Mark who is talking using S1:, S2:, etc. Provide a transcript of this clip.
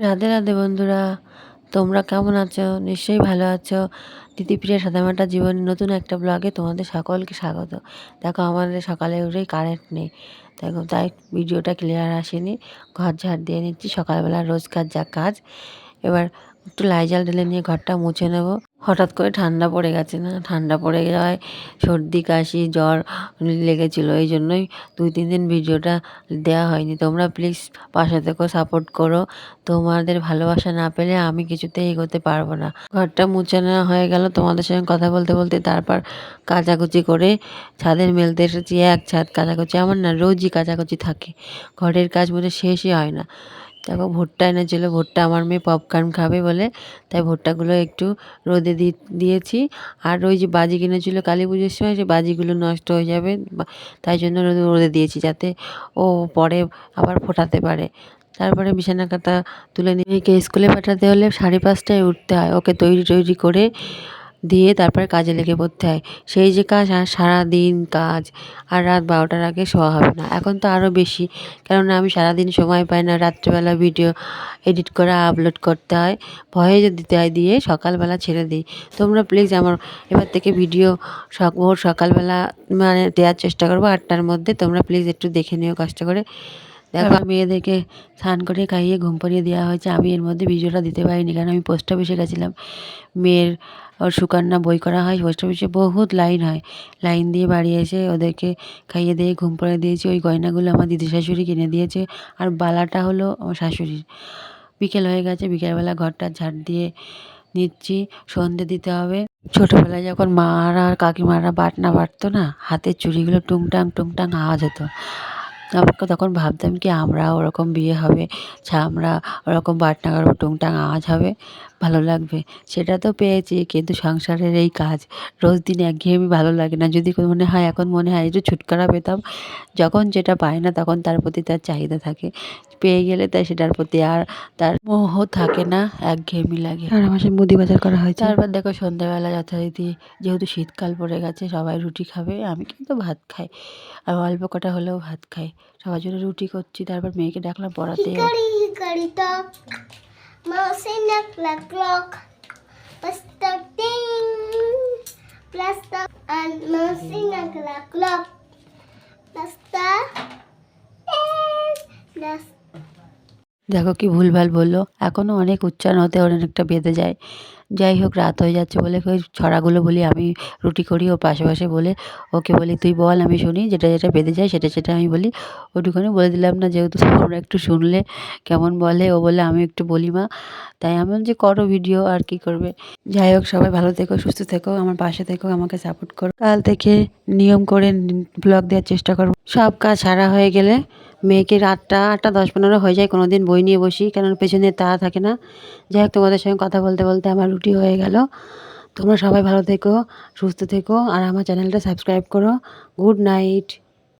S1: রাধে রাধে বন্ধুরা, তোমরা কেমন আছো? নিশ্চয়ই ভালো আছো। দিদিপ্রিয়া সাদামাটা জীবনের নতুন একটা ব্লগে তোমাদের সকলকে স্বাগত। দেখো, আমাদের সকালে উঠেই কারেন্ট নেই। দেখো, তাই ভিডিওটা ক্লিয়ার আসেনি। ঘর ঝাড় দিয়ে নিচ্ছি। সকালবেলা রোজকার যা কাজ, এবার একটু লাইজাল ঢেলে নিয়ে ঘরটা মুছে নেব। হঠাৎ করে ঠান্ডা পড়ে গেছে না? ঠান্ডা পড়ে যাওয়ায় সর্দি, কাশি, জ্বর লেগেছিলো। এই জন্যই দুই, তিন দিন ভিডিওটা দেওয়া হয়নি। তোমরা প্লিজ পাশে থেকেও সাপোর্ট করো। তোমাদের ভালোবাসা না পেলে আমি কিছুতেই এগোতে পারব না। ঘরটা মুছে নেওয়া হয়ে গেল। তোমাদের সঙ্গে কথা বলতে বলতে তারপর কাচাকুচি করে ছাদের মেলতে এসেছি। এক ছাদ কাচাকুচি আমার না, রোজই কাচাকুচি থাকে। ঘরের কাজ মধ্যে শেষই হয় না। দেখো ভুট্টা এনেছিলো, ভুট্টা আমার মেয়ে পপকর্ন খাবে বলে, তাই ভুট্টাগুলো একটু রোদে দিয়েছি। আর ওই যে বাজি কিনেছিল কালী পুজোর সময়, সেই বাজিগুলো নষ্ট হয়ে যাবে তাই জন্য রোদে রোদে দিয়েছি যাতে ও পরে আবার ফোটাতে পারে। তারপরে বিছানা কাতা তুলে নিয়ে স্কুলে পাঠাতে হলে সাড়ে পাঁচটায় উঠতে হয়, ওকে তৈরি টৈরি করে দিয়ে তারপরে কাজে লেগে পড়তে হয়। সেই যে কাজ আর সারাদিন কাজ আর রাত বারোটার আগে শোয়া হবে না। এখন তো আরও বেশি। কেননা আমি সারাদিন সময় পাই না। রাত্রেবেলা ভিডিও এডিট করে আপলোড করতে হয়। ভয়েস দিতে হয় দিয়ে সকালবেলা ছেড়ে দিই। তোমরা প্লিজ আমার এবার থেকে ভিডিও ভোর সকালবেলা মানে দেওয়ার চেষ্টা করব। আটটার মধ্যে তোমরা প্লিজ একটু দেখে নিও কষ্ট করে। দেখো। মেয়েদেরকে স্নান করে খাইয়ে ঘুম পাড়িয়ে দেওয়া হয়েছে। আমি এর মধ্যে ভিডিওটা দিতে পারিনি কারণ আমি পোস্ট অফিসে গেছিলাম। মেয়ের ওর সুকন্যা বই করা হয়। পোস্ট অফিসে বহুত লাইন হয়। লাইন দিয়ে বাড়ি এসে ওদেরকে খাইয়ে দিয়ে ঘুম পাড়িয়ে দিয়েছি। ওই গয়নাগুলো আমার দিদি শাশুড়ি কিনে দিয়েছে। আর বালাটা হলো আমার শাশুড়ির। বিকেল হয়ে গেছে। বিকেলবেলা ঘরটা ঝাড় দিয়ে নিচ্ছি। সন্ধে দিতে হবে। ছোটোবেলায় যখন মারা আর কাকিমারা বাটনা বাটতো না, হাতের চুড়িগুলো টুংটাং টুংটাং আওয়াজ হতো। আমাকে তখন ভাবতাম কি আমরা ওরকম বিয়ে হবে, ছা, আমরা ওরকম বাটনা করব টুংটাং আওয়াজ হবে, ভালো লাগবে। সেটা তো পেয়েছি, কিন্তু সংসারের এই কাজ রোজ দিন একঘেয়েমি ভালো লাগে না। যদি মনে হয়, এখন মনে হয় একটু ছুটকারা পেতাম, যখন যেটা পায় না তখন তার প্রতি তার চাহিদা থাকে। পেয়ে গেলে তাই সেটার প্রতি আর তার মোহ থাকে না একঘেয়েমি লাগে। আর আমার মুদি বাজার করা হয়েছে। তারপর দেখো সন্ধ্যাবেলা যথারীতি যেহেতু শীতকাল পড়ে গেছে সবাই রুটি খাবে আমি কিন্তু ভাত খাই। আর অল্প কটা হলেও ভাত খাই। সবার জন্য রুটি করছি তারপর মেয়েকে ডাকলাম পড়াতে
S2: plaster and plaster and plaster.
S1: দেখো কি ভুলভাল বলল। এখনও অনেক উচ্চারণ হতে অনেকটা বেঁধে যায়। যাই হোক, রাত হয়ে যাচ্ছে বলে ওই ছড়াগুলো বলি, আমি রুটি করি ওর পাশে পাশে বলে ওকে বলি, তুই বল, আমি শুনি, যেটা যেটা বেঁধে যায় সেটা সেটা আমি বলি। ওটুখানি বলে দিলাম না, যেহেতু তোমরা একটু শুনলে কেমন বলে, ও বলে আমি একটু বলি মা। তাই আমি যে, করো ভিডিও, আর কি করবে? যাই হোক, সবাই ভালো থেকো, সুস্থ থেকো, আমার পাশে থেকো, আমাকে সাপোর্ট করো। কাল থেকে নিয়ম করে ব্লগ দেওয়ার চেষ্টা করব। সব কাজ সারা হয়ে গেলে মেয়েকে আটটা আটটা দশ পনেরো হয়ে যায় কোনো দিন বই নিয়ে বসি কেন পেছনে তা থাকে না। যাই হোক, তোমাদের সঙ্গে কথা বলতে বলতে আমার রুটি হয়ে গেল। তোমরা সবাই ভালো থেকো, সুস্থ থেকো, আর আমার চ্যানেলটা সাবস্ক্রাইব করো। Good night.